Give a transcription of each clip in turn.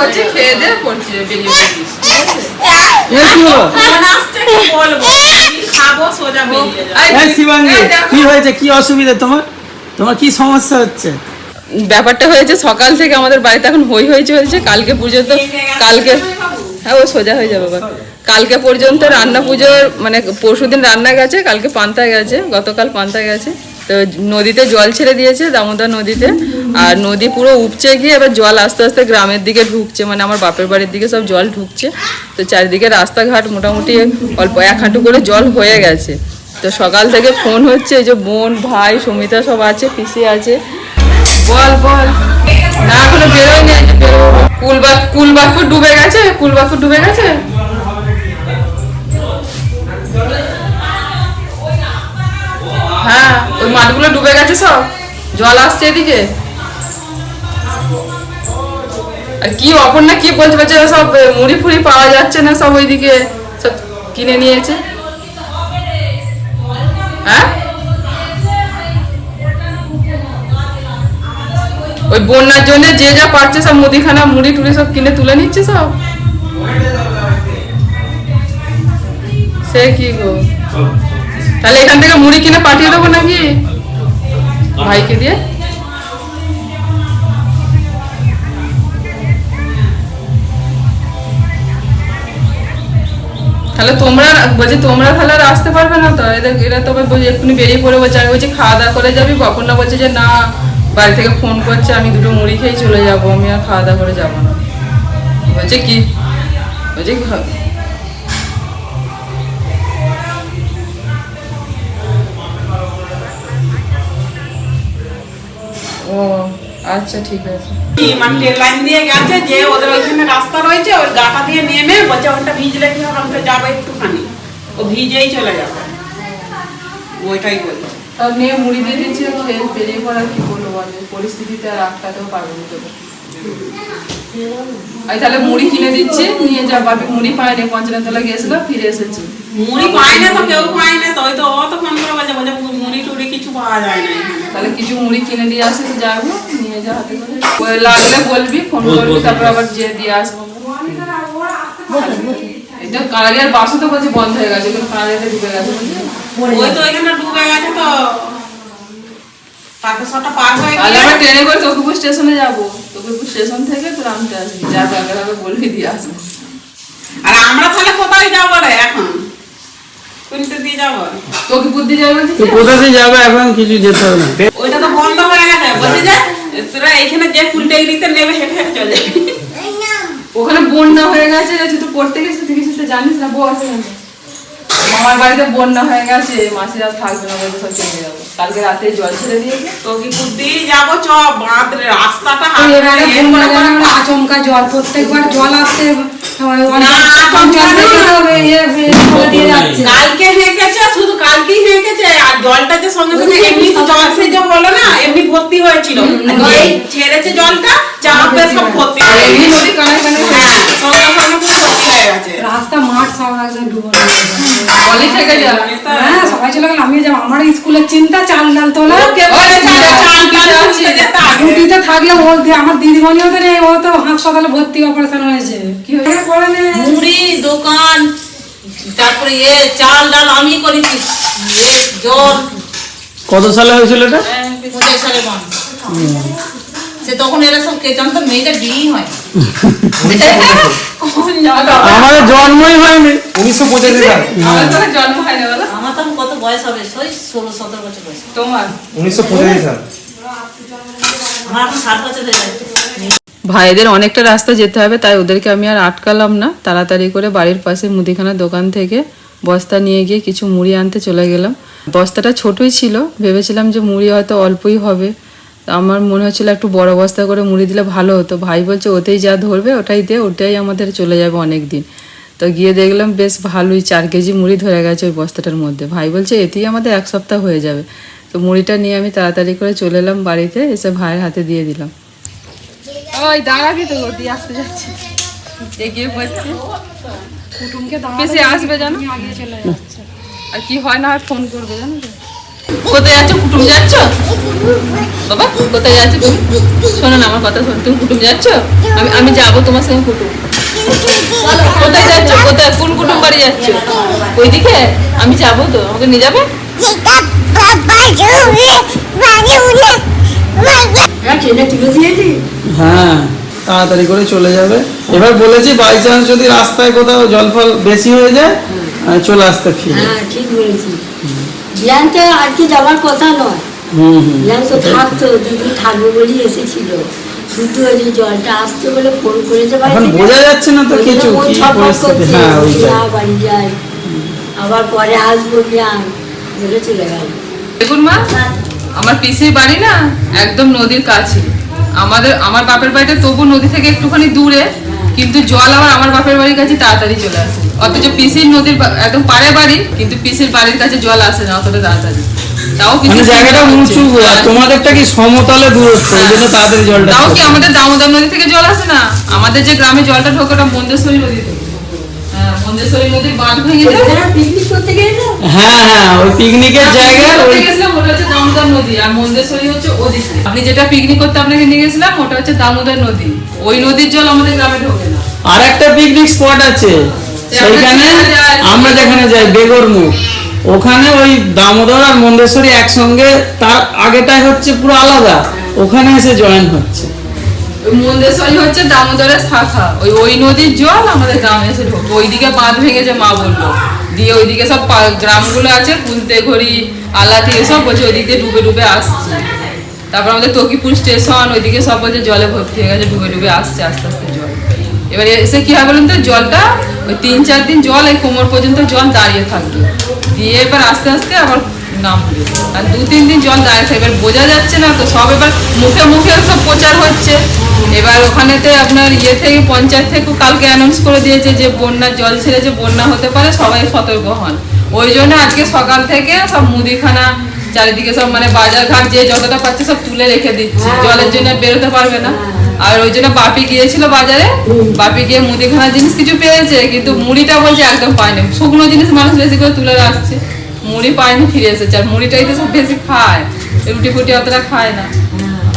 করছি খেয়ে দিয়ে পড়ছি বেরিয়ে কি হয়েছে? কি অসুবিধা তোমার? তোমার কি সমস্যা হচ্ছে? ব্যাপারটা হয়েছে সকাল থেকে আমাদের বাড়িতে এখন হই হই চলছে। কালকে পুজো তো কালকে হ্যাঁ ও সোজা হয়ে যাবে বাবা কালকে পর্যন্ত রান্না পুজোর মানে পরশুদিন রান্না গেছে কালকে পান্তা গেছে গতকাল পান্তা গেছে। তো নদীতে জল ছেড়ে দিয়েছে, দামোদর নদীতে। আর নদী পুরো উপচে গিয়ে এবার জল আস্তে আস্তে গ্রামের দিকে ঢুকছে মানে আমার বাপের বাড়ির দিকে সব জল ঢুকছে। তো চারিদিকে রাস্তাঘাট মোটামুটি অল্প এক হাঁটু করে জল হয়ে গেছে। তো সকাল থেকে ফোন হচ্ছে যে বোন, ভাই, সমিতা সব আছে, পিসি আছে। বল বল। না, এখনও বেরোয়নি। এই যে বেরোবো। কুলবা কুলবাকুর ডুবে গেছে? কুলবাকুর ডুবে গেছে? হ্যাঁ ওই মাঠগুলো ডুবে গেছে সব। জল আসছে এদিকে। আর কি অপর্ণা কি বলতে পারছে সব মুড়ি ফুড়ি পাওয়া যাচ্ছে না সব ওইদিকে, সব কিনে নিয়েছে। হ্যাঁ? ওই বন্যার জন্য যে যা পাচ্ছে সব মুদিখানা, মুড়ি টুড়ি সব কিনে তুলে নিচ্ছে সব। সে কি গো? তাহলে এখান থেকে মুড়ি কিনে পাঠিয়ে দেবো নাকি? ভাইকে দিয়ে? তাহলে তোমরা বলছি, তোমরা তাহলে আর আসতে পারবে না তো? এদের এরা তো এক্ষুনি বেরিয়ে পড়ে বলছে আমি বলছি, খাওয়া দাওয়া করে যাবি কখন না বলছে যে, না, বাড়ি থেকে ফোন করছে, আমি দুটো মুড়ি খেয়ে চলে যাব, আমি আর খাওয়া দাওয়া করে যাব না। বলছে কি? বলছে আচ্ছা ঠিক আছে। মানে ট্রেন লাইন দিয়ে গেছে যে ওদের ওইখানে রাস্তা রয়েছে ওই গাটা দিয়ে নেমে বলছে ওটা ভিজলে কি হবে? আমরা যাব একটুখানি। ও ভিজেই চলে যাবে। ওইটাই বলছে তাও মেয়ে মুড়ি দিয়ে দিচ্ছে খেয়ে বেরিয়ে পড়ার কি বলে? পরিস্থিতিতে আর আটকাতেও পারব না তোকে। আমি তাহলে মুড়ি কিনে দিচ্ছি নিয়ে যা বাপি মুড়ি পায়নি গিয়েছিল ফিরে এসেছি। মুড়ি পায় না তো কেউ পায় না তো তো অত ফোন করে বলছে মুড়ি টুড়ি কিছু পাওয়া যায় না তাহলে কিছু মুড়ি কিনে দিয়ে আসে তো যাব। নিয়ে যা হাতে করে। লাগলে বলবি ফোন করবি তারপর আবার যে দিয়ে আসব। এই কালারিয়ার বাসও তো বলছে বন্ধ হয়ে গেছে কিন্তু কালারিয়াতে ঢুকে গেছে ওই তো এখানে ডুবে গেছে তো। তারপরটা পার হয়ে তাহলে গেলে আমরা ট্রেনে করে তকিপুর স্টেশনে যাব। তকিপুর স্টেশন থেকে তোর আনতে আসবি যা দরকার হবে বলবি দিয়ে আসব। আর আমরা তাহলে কোথায় যাব রে এখন? কুলতে দিয়ে যাব। দিয়ে এখন? কিছু যেতে হবে না। ওইটা তো বন্ধ হয়ে গেছে। বলছে যে তোরা এখানে যে কুলটেগরিতে নেবে হেঁটে হেঁটে চলে যাবে। ওখানে বন্যা হয়ে গেছে তুই পড়তে গেছিস তুই কিছু জানিস না বউ আছে? মামার বাড়িতে বন্যা হয়ে গেছে মাসিরা থাকবে না বলতে সব চলে যাব। কালকে রাতে জল ছেড়ে দিয়েছে। তো কি বুদ্ধি যাব চ বাঁধ রাস্তাটা দিয়ে আচমকা জল প্রত্যেকবার জল আসছে ইয়ে করে দিয়ে যাচ্ছে। কালকে হেঁকেছে শুধু কালকেই হেঁকেছে আর জলটা যে সঙ্গে সঙ্গে এমনি জল সে যে হলো না এমনি ভর্তি হয়েছিল। ছেড়েছে জলটা চাপে সব ভর্তি হয়ে গেছে। হ্যাঁ সঙ্গে সঙ্গে পুরো ভর্তি হয়ে গেছে। রাস্তা মাঠ সব একদম ডুবো বলি থেকে হ্যাঁ সবাই চলে গেল আমিও যাব। আমার স্কুলের চিন্তা চাল ডাল তোলা। থাকলে আমার দিদিমণিও তো নেই ও তো হাসপাতালে ভর্তি অপারেশন হয়েছে। কি হয়েছে? দোকান তারপরে এ চাল ডাল আমি করেছি। জল। কত সালে হয়েছিল এটা? পঁচাশ সালে বান সে তখন এরা সব কে জানতো মেয়েটা বিয়ে হয়। আমাদের জন্মই হয়নি। উনিশশো পঁচাশি সাল। আমার তো জন্ম হয় না বলো। আমার তখন কত বয়স হবে? ওই ষোলো সতেরো বছর বয়স। তোমার? উনিশশো পঁচাশি সাল। আমার এখন ষাট বছর হয়ে যাচ্ছে ভাইদের অনেকটা রাস্তা যেতে হবে, তাই ওদেরকে আমি আর আটকালাম না। তাড়াতাড়ি করে বাড়ির পাশে মুদিখানা দোকান থেকে বস্তা নিয়ে গিয়ে কিছু মুড়ি আনতে চলে গেলাম। বস্তাটা ছোটই ছিল, ভেবেছিলাম যে মুড়ি হয়তো অল্পই হবে। আমার মনে হচ্ছিল একটু বড় বস্তা করে মুড়ি দিলে ভালো হতো। ভাই বলছে, ওতেই যা ধরবে, ওটাই দে, ওটাই আমাদের চলে যাবে অনেক দিন তো গিয়ে দেখলাম, বেশ ভালোই, চার কেজি মুড়ি ধরে গেছে ওই বস্তাটার মধ্যে। ভাই বলছে, এতেই আমাদের এক সপ্তাহ হয়ে যাবে। তো মুড়িটা নিয়ে আমি তাড়াতাড়ি করে চলে এলাম বাড়িতে, এসে ভাইয়ের হাতে দিয়ে দিলাম। ওই দাঁড়াবি তো দিয়ে আসতে যাচ্ছে এগিয়ে পড়ছে কুটুমকে দাঁড়াতে বেশি আসবে জানো আগে চলে যাচ্ছে আর কি হয় না আর ফোন করবে জানো তো কোথায় যাচ্ছ কুটুম যাচ্ছ বাবা কোথায় যাচ্ছ তুমি শোনো না আমার কথা শোনো তুমি কুটুম যাচ্ছ আমি আমি যাব তোমার সঙ্গে কুটুম কোথায় যাচ্ছ কোথায় কোন কুটুম বাড়ি যাচ্ছ ওইদিকে আমি যাব তো আমাকে নিয়ে যাবে হ্যাঁ তাড়াতাড়ি করে চলে যাবে। এবার বলেছি বাই চান্স যদি রাস্তায় কোথাও জল ফল বেশি হয়ে যায় চলে আসতে ফিরে হ্যাঁ ঠিক বলেছি জ্ঞান তো আজকে যাওয়ার কথা নয়। জ্ঞান তো থাকতো দিদি থাকবে বলেই এসেছিল। শুধু ওই জলটা আসতে বলে ফোন করেছে এখন বোঝা যাচ্ছে না তো কিছু কি পরিস্থিতি। হ্যাঁ বাড়ি যাই আবার পরে আসব জ্ঞান। বলে চলে গেল দেখুন মা আমার পিসির বাড়ি না একদম নদীর কাছে। আমাদের আমার বাপের বাড়িটা তবু নদী থেকে একটুখানি দূরে কিন্তু জল আবার আমার বাপের বাড়ির কাছে তাড়াতাড়ি চলে আসে। অথচ পিসির নদীর একদম পাড়ে বাড়ি কিন্তু পিসির বাড়ির কাছে জল আসে না অতটা তাড়াতাড়ি। তাও মানে জায়গাটা উঁচু তোমাদেরটা কি সমতলে দূরত্ব ওই জন্য তাড়াতাড়ি জলটা তাও কি আমাদের দামোদর নদী থেকে জল আসে না? আমাদের যে গ্রামে জলটা ঢোকে ওটা মন্দেশ্বরী নদী থেকে। হ্যাঁ মন্দেশ্বরী নদীর বাঁধ ভেঙে যায়। পিকনিক করতে গেলে? হ্যাঁ হ্যাঁ ওই পিকনিকের জায়গায় ওই করতে গেছিলাম ওটা হচ্ছে দামোদর নদী আর মন্দেশ্বরী হচ্ছে ওদিকে। আপনি যেটা পিকনিক করতে আপনাকে নিয়ে গেছিলাম ওটা হচ্ছে দামোদর নদী। ওই নদীর জল আমাদের গ্রামে ঢোকে না। আর একটা পিকনিক স্পট আছে। সেইখানে আমরা যেখানে যাই বেগরমুখ ওখানে ওই দামোদর আর মন্দেশ্বরী একসঙ্গে তার আগেটাই হচ্ছে পুরো আলাদা। ওখানে এসে জয়েন হচ্ছে। মন্দেশ্বরী হচ্ছে দামোদরের শাখা। ওই ওই নদীর জল আমাদের গ্রামে এসে ঢোকে। ওইদিকে বাঁধ ভেঙেছে মা বলল। দিয়ে ওইদিকে সব গ্রামগুলো আছে কুলতে ঘড়ি, আলাতি এসব বলছে ওইদিক দিয়ে ডুবে ডুবে আসছে। তারপর আমাদের তকিপুর স্টেশন, ওইদিকে সব বলছে জলে ভর্তি হয়ে গেছে, ডুবে ডুবে আসছে, আস্তে আস্তে জল। এবারে এসে কী হয় বলুন তো, জলটা ওই তিন চার দিন জল, এই কোমর পর্যন্ত জল দাঁড়িয়ে থাকবে দিয়ে এবার আস্তে আস্তে আবার নামবে আর দু তিন দিন জল দাঁড়িয়ে থাকবে এবার বোঝা যাচ্ছে না তো সব এবার মুখে মুখে সব প্রচার হচ্ছে। এবার ওখানেতে আপনার ইয়ে থেকে পঞ্চায়েত থেকে কালকে অ্যানাউন্স করে দিয়েছে যে বন্যার জল ছেড়েছে বন্যা হতে পারে সবাই সতর্ক হন। ওই জন্য আজকে সকাল থেকে সব মুদিখানা চারিদিকে সব মানে বাজার ঘাট যে যতটা পাচ্ছে সব তুলে রেখে দিচ্ছে। জলের জন্য বেরোতে পারবে না। আর ওই জন্য বাপি গিয়েছিল বাজারে। বাপি গিয়ে মুদিখানা জিনিস কিছু পেয়েছে কিন্তু মুড়িটা বলছে একদম পায়নি শুকনো জিনিস মানুষ বেশি করে তুলে রাখছে। মুড়ি পায়নি ফিরে এসেছে। আর মুড়িটাই তো সব বেশি খায়। রুটি ফুটি অতটা খায় না।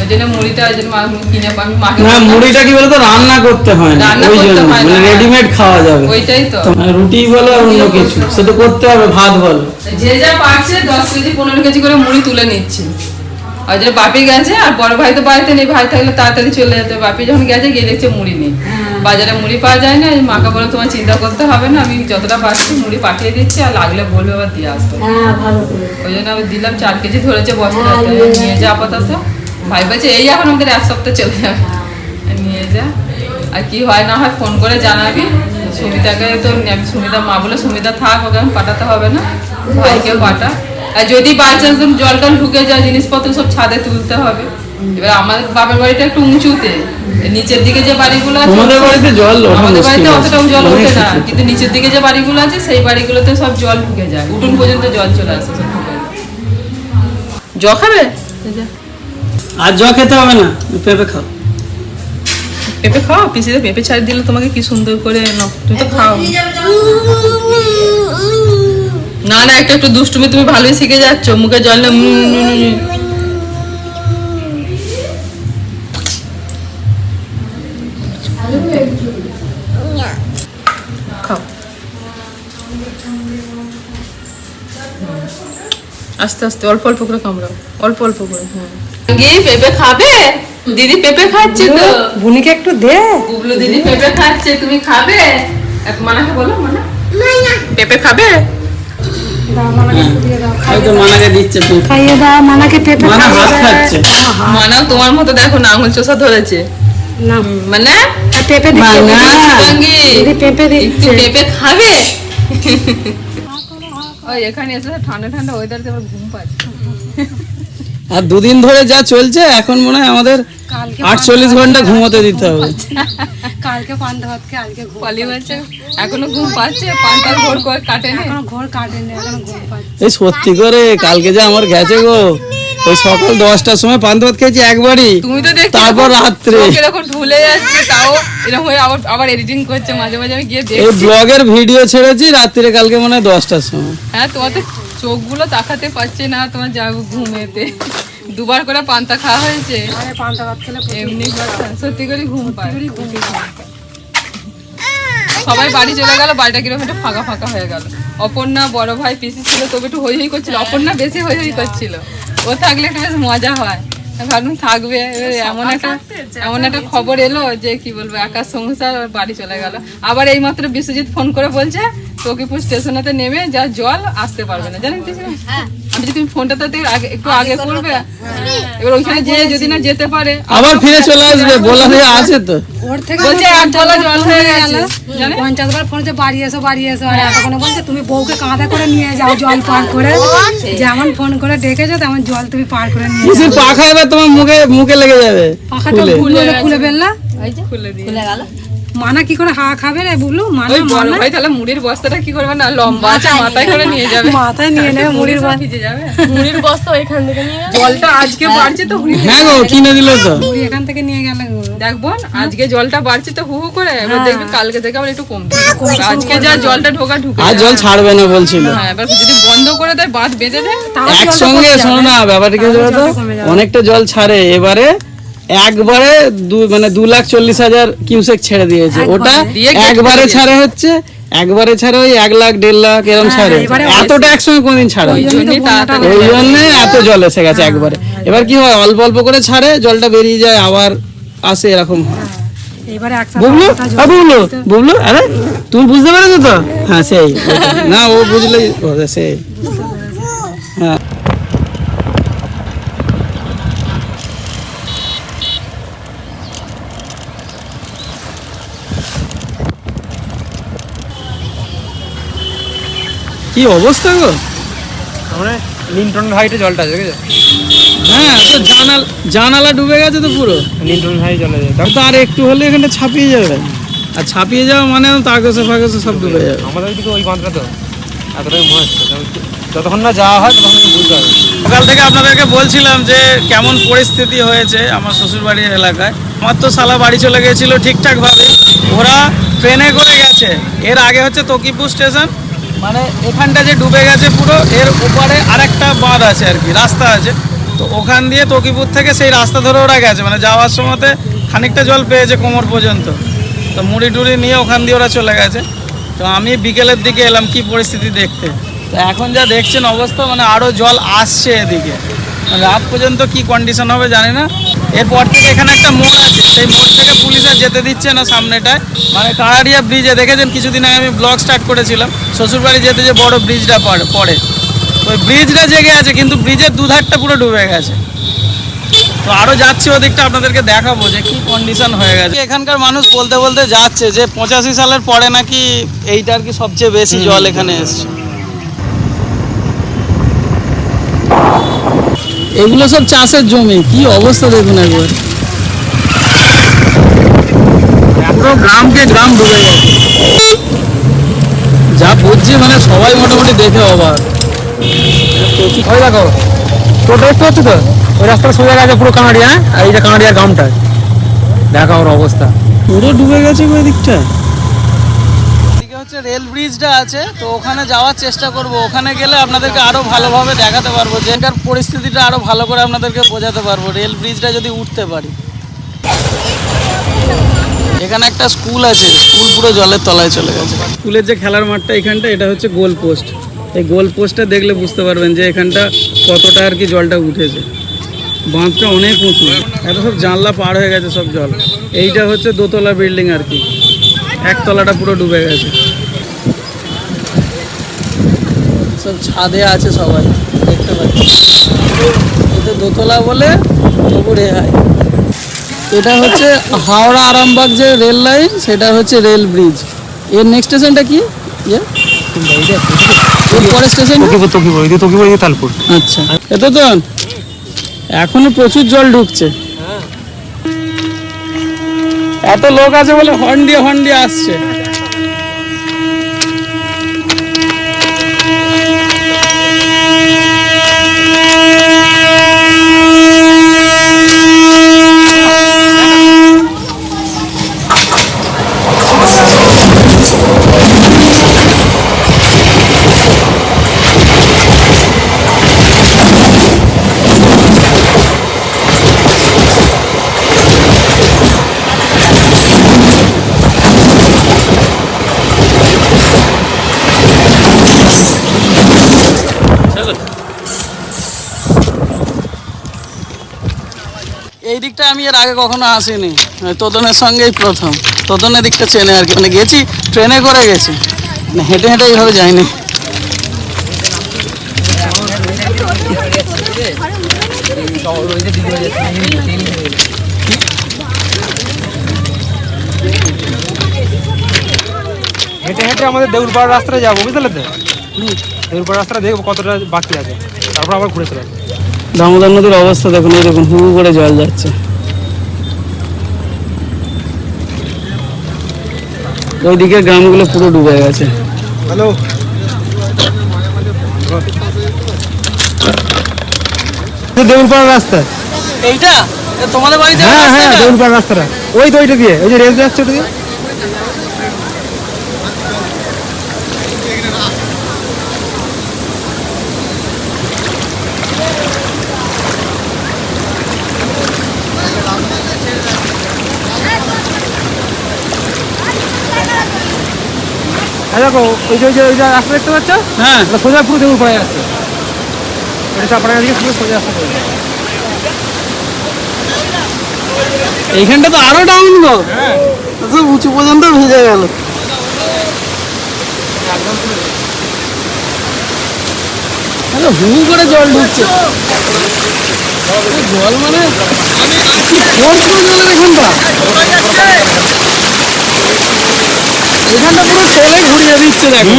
ওই জন্য মুড়িটা ওই জন্য কিনে আমি মাকে না মুড়িটা কি বলতো রান্না করতে হয় না ওই জন্য। মানে রেডিমেড খাওয়া যাবে। ওইটাই তো। তো রুটি বলো আর অন্য কিছু। সেটা করতে হবে ভাত বলো। যে যা পারছে দশ কেজি পনেরো কেজি করে মুড়ি তুলে নিচ্ছে। আর যে বাপি গেছে আর বড় ভাই তো বাড়িতে নেই ভাই থাকলে তাড়াতাড়ি চলে যেতে। বাপি যখন গেছে গিয়ে দেখছে মুড়ি নেই। বাজারে মুড়ি পাওয়া যায় না মাকে বলে তোমার চিন্তা করতে হবে না আমি যতটা পারছি মুড়ি পাঠিয়ে দিচ্ছি আর লাগলে বলবে আবার দিয়ে আসবে। হ্যাঁ ওই জন্য আমি দিলাম চার কেজি ধরেছে বস্তাতে হ্যাঁ, নিয়ে যা। আপাতত। ভাই বলছে এই এখন আমাদের এক সপ্তাহ চলে যাবে। নিয়ে যা। আর কি হয় না হয় ফোন করে জানাবি। সুমিতাকে তো সুমিতা মা বলে সুমিতা থাক ওকে পাঠাতে হবে না। ভাইকে পাঠা। আর যদি বাই চান্স জল টল ঢুকে যায় জিনিসপত্র সব ছাদে তুলতে হবে। এবার আমাদের বাপের বাড়িটা একটু উঁচুতে। নিচের দিকে যে বাড়িগুলো আছে আমাদের বাড়িতে জল আমাদের বাড়িতে অতটাও জল ওঠে না। কিন্তু নিচের দিকে যে বাড়িগুলো আছে সেই বাড়িগুলোতে সব জল ঢুকে যায়। উঠুন পর্যন্ত জল চলে আসে জ খাবে? আর জ খেতে হবে না পেঁপে খাও। পেঁপে খাও? পিসিতে পেঁপে ছাড়ি দিলে তোমাকে কি সুন্দর করে নাও তুমি তো খাও। না না একটু একটু দুষ্টুমি তুমি ভালোই শিখে যাচ্ছ। মুখে জল আস্তে আস্তে অল্প অল্প করে কামড়াও। অল্প অল্প করে হ্যাঁ। গিয়ে পেঁপে খাবে? দিদি পেঁপে খাচ্ছে তো। বুনিকে একটু দে। দিদি পেঁপে খাচ্ছে তুমি খাবে? এক মানাকে বলো মানা। পেঁপে খাবে? খাইয়ে দাও। মানাকে পেঁপে মানা খাইয়ে খাচ্ছে। মানা তোমার মতো দেখো না আঙুল চোষা ধরেছে। না। মানে? পেঁপে দিচ্ছে মানা। সঙ্গী দিদি পেঁপে দিচ্ছে। পেঁপে খাবে? ওই এখানে এসে ঠান্ডা ঠান্ডা ঘুম পাচ্ছে। আর দুদিন ধরে যা চলছে এখন মনে হয় আমাদের কালকে আটচল্লিশ ঘণ্টা ঘুমোতে দিতে হবে। কালকে পান্তা ভাত খেয়ে আজকে ঘুম পালি বলছে এখনও ঘুম পাচ্ছে? পান্তার ঘোর করে কাটেনি? এখনও ঘর কাটেনি এখনও ঘুম পাচ্ছে। এই সত্যি করে কালকে যে আমার গেছে গো। ওই সকাল দশটার সময় পান্তা ভাত খেয়েছি একবারই। তুমি তো দেখছি তারপর রাত্রে। এরকম ঢুলে যাচ্ছে তাও এরকম হয়ে আবার আবার এডিটিং করছে মাঝে মাঝে আমি গিয়ে এই ব্লগের ভিডিও ছেড়েছি রাত্রে কালকে মনে হয় দশটার সময়। হ্যাঁ তোমার তো চোখগুলো তাকাতে পারছে না তোমার যাব ঘুমেতে। দুবার করে পান্তা খাওয়া হয়েছে। এমনি সত্যি করে ঘুম পায়। সবাই বাড়ি চলে গেল বাড়িটা কীরকম একটু ফাঁকা ফাঁকা হয়ে গেল। অপর্ণা বড় ভাই পিসি ছিল তবে একটু হই হই করছিল। অপর্ণা বেশি হই হই করছিল। ও থাকলে একটু বেশ মজা হয়। ভাবলাম থাকবে। এমন একটা এমন একটা খবর এলো যে কি বলব একা সংসার বাড়ি চলে গেল। আবার এই মাত্র বিশ্বজিৎ ফোন করে বলছে তকিপুর স্টেশনেতে নেমে যা জল আসতে পারবে না। জানেন আমি যদি তুমি ফোনটা তো একটু আগে করবে। এবার ওইখানে যে যদি না যেতে পারে। আবার ফিরে চলে আসবে বলা হয়ে আছে তো। ওর থেকে বলছে এক গলা জল হয়ে গেল। বার ফোন বাড়ি এসো বাড়ি এসো। আর এতক্ষণে বলছে তুমি বউকে কাঁধে করে নিয়ে যাও জল পার করে। যেমন ফোন করে ডেকেছো তেমন জল তুমি পার করে নিয়ে পাখা এবার তোমার মুখে মুখে লেগে যাবে খুলে খুলে খুলে ফেললা? খুলে দিয়ে মানা কি করে হা খাবে রে বুবলু মানা বড় ভাই তাহলে মুড়ির বস্তাটা কি করবে না? লম্বা আছে মাথায় করে নিয়ে যাবে। মাথায় নিয়ে নেবে মুড়ির সব ভিজে যাবে। মুড়ির বস্তা ওইখান থেকে নিয়ে জলটা আজকে বাড়ছে তো হ্যাঁ গো কিনে দিল তো। মুড়ি এখান থেকে নিয়ে গেলে দেখ বোন আজকে জলটা বাড়ছে তো হু হু করে এবার দেখবি কালকে থেকে আবার একটু কমবে। আজকে যা জলটা ঢোকা ঢুকে আর জল ছাড়বে না বলছিল। হ্যাঁ এবার যদি বন্ধ করে দেয় বাঁধ বেঁধে দেয় একসঙ্গে শোনো না ব্যাপারটা কি অনেকটা জল ছাড়ে এবারে একবারে দু মানে দু লাখ চল্লিশ হাজার কিউসেক ছেড়ে দিয়েছে। ওটা একবারে ছাড়ে হচ্ছে একবারে ছাড়ে ওই এক লাখ দেড় লাখ এরকম ছাড়ে এতটা একসঙ্গে কোনদিন ছাড়ে ওই জন্য এত জল এসে গেছে একবারে। এবার কি হয় অল্প অল্প করে ছাড়ে জলটা বেরিয়ে যায় আবার আসে এরকম। হয়। বুবলু? বুবলু? বুবলু? আরে তুমি বুঝতে পেরেছ তো? হ্যাঁ সেই। না ও বুঝলেই ও, সেই হ্যাঁ কি অবস্থা গো? মানে লিন্টন হাইটে জলটা আছে দেখেছ হ্যাঁ তো জানাল জানালা ডুবে গেছে তো পুরো। লিন্টন হাই চলে যায়। তো আর একটু হলে এখানে ছাপিয়ে যাবে। আর ছাপিয়ে যাওয়া মানে তাগসে ফাগসে সব ডুবে যাবে। আমাদের ওইদিকে ওই বাঁধটা তো এতটাই মনে যতক্ষণ না যাওয়া হয় ততক্ষণ বুঝতে পারব সকাল থেকে আপনাদেরকে বলছিলাম যে কেমন পরিস্থিতি হয়েছে আমার শ্বশুরবাড়ির এলাকায়। আমার তো সালা বাড়ি চলে গিয়েছিল ঠিকঠাকভাবে ওরা ট্রেনে করে গেছে। এর আগে হচ্ছে তকিপুর স্টেশন মানে এখানটা যে ডুবে গেছে পুরো, এর ওপারে আরেকটা বাঁধ আছে আর কি, রাস্তা আছে। তো ওখান দিয়ে তকিপুর থেকে সেই রাস্তা ধরে ওরা গেছে মানে যাওয়ার সময়তে খানিকটা জল পেয়েছে কোমর পর্যন্ত। তো মুড়ি টুড়ি নিয়ে ওখান দিয়ে ওরা চলে গেছে। তো আমি বিকেলের দিকে এলাম কি পরিস্থিতি দেখতে। তো এখন যা দেখছেন অবস্থা মানে আরও জল আসছে এদিকে। মানে রাত পর্যন্ত কি কন্ডিশন হবে জানি না। এরপর থেকে এখানে একটা মোড় আছে। সেই মোড় থেকে পুলিশ আর যেতে দিচ্ছে না সামনেটায়। মানে কাড়ারিয়া ব্রিজে দেখেছেন? কিছুদিন আগে আমি ব্লগ স্টার্ট করেছিলাম। শ্বশুরবাড়ি যেতে যে বড় ব্রিজটা পড়ে পড়ে। ওই ব্রিজটা জেগে আছে কিন্তু ব্রিজের দুধারটা পুরো ডুবে গেছে। তো আরও যাচ্ছি ওদিকটা আপনাদেরকে দেখাবো যে কি কন্ডিশন হয়ে গেছে। এখানকার মানুষ বলতে বলতে যাচ্ছে যে পঁচাশি সালের পরে নাকি এইটা আর কি সবচেয়ে বেশি জল এখানে এসছে। এগুলো সব চাষের জমি। কি অবস্থা দেখুন একবার। পুরো গ্রামকে গ্রাম ডুবে গেছে। যা বুঝছি মানে সবাই মোটামুটি দেখে অবাক। ওই দেখো টোটো একটু হচ্ছে তো? ওই রাস্তাটা সোজা গেছে পুরো কানাডিয়া আর এই যে কানাডিয়ার গ্রামটা। দেখা ওর অবস্থা। পুরো ডুবে গেছে ওই দিকটা। হচ্ছে রেল ব্রিজটা আছে, তো ওখানে যাওয়ার চেষ্টা করব। ওখানে গেলে আপনাদেরকে আরও ভালোভাবে দেখাতে পারব, যে এখানকার পরিস্থিতিটা আরও ভালো করে আপনাদেরকে বোঝাতে পারব রেল ব্রিজটা যদি উঠতে পারি। এখানে একটা স্কুল আছে স্কুল পুরো জলের তলায় চলে গেছে। স্কুলের যে খেলার মাঠটা এখানটা, এটা হচ্ছে গোল পোস্ট এই গোল পোস্টটা দেখলে বুঝতে পারবেন যে এখানটা কতটা আর কি জলটা উঠেছে। বাঁধটা অনেক উঁচু। এত সব জানলা পার হয়ে গেছে সব জল। এইটা হচ্ছে দোতলা বিল্ডিং আর কি। একতলাটা পুরো ডুবে গেছে। সব ছাদে আছে সবাই দেখতে পাচ্ছি। এটা দোতলা বলে তবু রেহাই এটা হচ্ছে হাওড়া আরামবাগ যে রেল লাইন সেটা হচ্ছে রেল ব্রিজ। এর নেক্সট স্টেশনটা কি? ইয়ে? পরের স্টেশন তালপুর। আচ্ছা। এত তো এখনও প্রচুর জল ঢুকছে। এত লোক আছে বলে হর্ন দিয়ে হর্ন দিয়ে আসছে। আগে কখনো আসিনি। তোদনের সঙ্গেই প্রথম। তোদনের দিকটা চেনে আর কি। মানে গেছি ট্রেনে করে গেছি। মানে হেঁটে হেঁটে এইভাবে যাইনি। হেঁটে হেঁটে আমাদের দেউলপাড়া রাস্তায় যাব বুঝলে তো? দেউলপাড়া রাস্তাটা দেখব কতটা বাকি আছে। তারপর আবার ঘুরে চলে দামোদর নদীর অবস্থা দেখুন এই দেখুন হু হু করে জল যাচ্ছে। ওইদিকে গ্রামগুলো পুরো ডুবে গেছে। হ্যালো। দেউলপাড়া রাস্তা। এইটা? তোমাদের বাড়ি হ্যাঁ হ্যাঁ? দেউলপাড়া রাস্তাটা। ওই তো ওইটা দিয়ে ওই যে রেল যাচ্ছে ওটা দিয়ে। দেখো ওই যে ওই যে ওই যে রাস্তা দেখতে পাচ্ছ? হ্যাঁ। ওটা সোজা পুরো দেউল পড়ে যাচ্ছে ওটা চাপড়া দিকে পুরো সোজা রাস্তা পড়ে যাচ্ছে এইখানটা তো আরও ডাউন গো। উঁচু পর্যন্ত ভিজে গেল। হু করে জল ঢুকছে। জল মানে? করে জলের এখানটা? এখানটা পুরো চলে ঘুরিয়ে দিচ্ছে দেখো।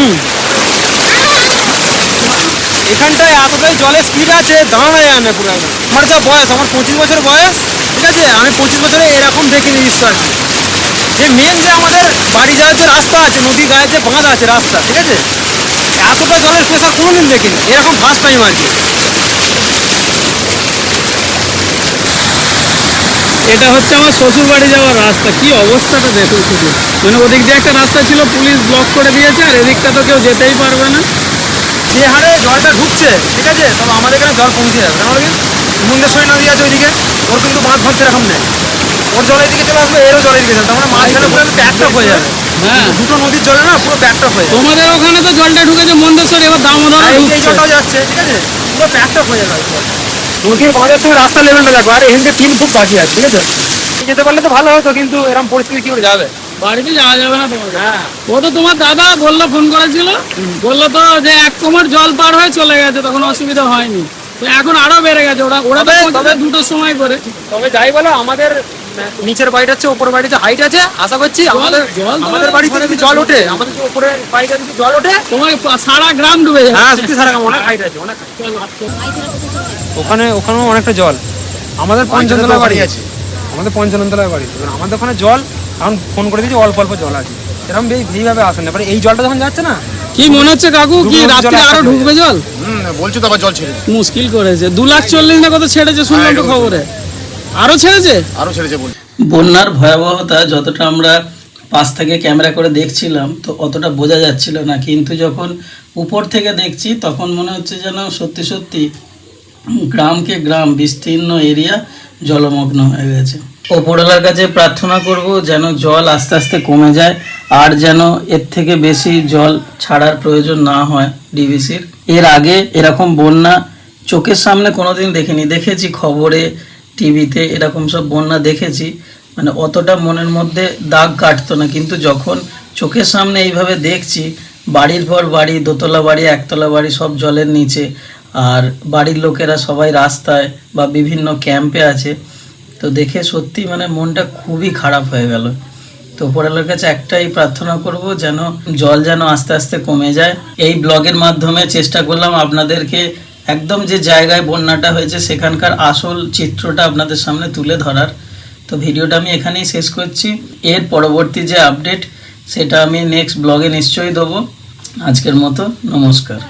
এখানটায় এতটাই জলের স্পিড আছে? দাঁড়ানো যায় না পুরো আমার যা বয়স আমার পঁচিশ বছর বয়স ঠিক আছে? আমি পঁচিশ বছরে এরকম দেখিনি দৃশ্য যে মেন যে আমাদের বাড়ি যাওয়ার যে রাস্তা আছে নদী গায়ে যে বাঁধ আছে রাস্তা ঠিক আছে? এতটা জলের প্রেশার কোনোদিন দেখিনি। এরকম ফার্স্ট টাইম আর কি এটা হচ্ছে আমার শ্বশুর বাড়ি যাওয়ার রাস্তা। কি অবস্থাটা দেখুন শুধু। মানে ওদিক দিয়ে একটা রাস্তা ছিল পুলিশ ব্লক করে দিয়েছে আর এদিকটা তো কেউ যেতেই পারবে না। যে হারে জলটা ঢুকছে ঠিক আছে? তবে আমাদের এখানে জল পৌঁছে যাবে। কেন বলবি মুন্ডেশ্বরী নদী আছে ওইদিকে ওর কিন্তু বাঁধ ফাঁধ সেরকম নেই। ওর জলের দিকে চলে আসবে এরও জলের দিকে যাবে তার মানে মাঝখানে পুরো ব্যাকটপ হয়ে যাবে। হ্যাঁ। দুটো নদীর জলে না পুরো ব্যাকটপ হয়ে যাবে। তোমাদের ওখানে তো জলটা ঢুকেছে মন্দেশ্বর এবার দামোদর এই জলটাও যাচ্ছে ঠিক আছে? পুরো ব্যাকটপ হয়ে যাবে। নদীর বাঁধের থেকে রাস্তা লেভেলটা দেখো। আর এখান থেকে তিন ফুট বাকি আছে ঠিক আছে? যেতে পারলে তো ভালো হতো কিন্তু এরকম পরিস্থিতি কি করে যাবে? বাড়িতে যাওয়া যাবে না তোমার ও তো তোমার দাদা বলল ফোন করেছিল। বলল তো যে এক কোমর জল পার হয়ে চলে গেছে তখন অসুবিধা হয়নি। তো এখন আরও বেড়ে গেছে ওরা ওরা তবে- দুটোর সময় করে। তবে যাই বলো আমাদের নিচের বাড়িটা হচ্ছে উপর বাড়িতে হাইট আছে। আশা করছি আমাদের আমাদের বাড়িতে যদি জল ওঠে আমাদের উপরে বাড়িটা যদি জল ওঠে তোমার সারা গ্রাম ডুবে হ্যাঁ যাচ্ছে সত্যি সারা অনেক হাইট আছে অনেক ওখানে ওখানেও অনেকটা জল। আমাদের পঞ্চতলা বাড়ি। আছে। আমাদের পঞ্চাননতলায় বাড়ি। এবার আমাদের ওখানে জল এখন ফোন করে দিয়েছি অল্প অল্প জল আছে। এরকম এই এইভাবে আসে না। এবারে এই জলটা যখন যাচ্ছে না কি মনে হচ্ছে কাকু? কি রাত্রে আরও ঢুকবে জল? হুম বলছো তো আবার জল ছেড়ে মুশকিল করেছে। দু লাখ চল্লিশ না কত ছেড়েছে? শুনলাম তো খবরে। আরও ছেড়েছে? আরও ছেড়েছে বল বন্যার ভয়াবহতা যতটা আমরা পাশ থেকে ক্যামেরা করে দেখছিলাম তো অতটা বোঝা যাচ্ছিল না। কিন্তু যখন উপর থেকে দেখছি তখন মনে হচ্ছে যেন সত্যি সত্যি গ্রামকে গ্রাম, বিস্তীর্ণ এরিয়া জলমগ্ন হয়ে গেছে। ওপরওয়ালার কাছে প্রার্থনা করব যেন জল আস্তে আস্তে কমে যায় আর যেন এর থেকে বেশি জল ছাড়ার প্রয়োজন না হয় ডিভিসির এর আগে এরকম বন্যা চোখের সামনে কোনোদিন দেখিনি। দেখেছি খবরে, টিভিতে এরকম সব বন্যা দেখেছি। মানে অতটা মনের মধ্যে দাগ কাটতো না। কিন্তু যখন চোখের সামনে এইভাবে দেখছি, বাড়ির পর বাড়ি, দোতলা বাড়ি, একতলা বাড়ি, সব জলের নিচে আর বাড়ির লোকেরা সবাই রাস্তায় বা বিভিন্ন ক্যাম্পে আছে। তো দেখে সত্যি মানে মনটা খুবই খারাপ হয়ে গেল। তো উপরওয়ালার কাছে একটাই প্রার্থনা করব যেন জল যেন আস্তে আস্তে কমে যায়। এই ব্লগের মাধ্যমে চেষ্টা করলাম আপনাদেরকে একদম যে জায়গায় বন্যাটা হয়েছে সেখানকার আসল চিত্রটা আপনাদের সামনে তুলে ধরার। তো ভিডিওটা আমি এখানেই শেষ করছি। এর পরবর্তী যে আপডেট সেটা আমি নেক্সট ব্লগে নিশ্চয়ই দেবো। আজকের মতো নমস্কার।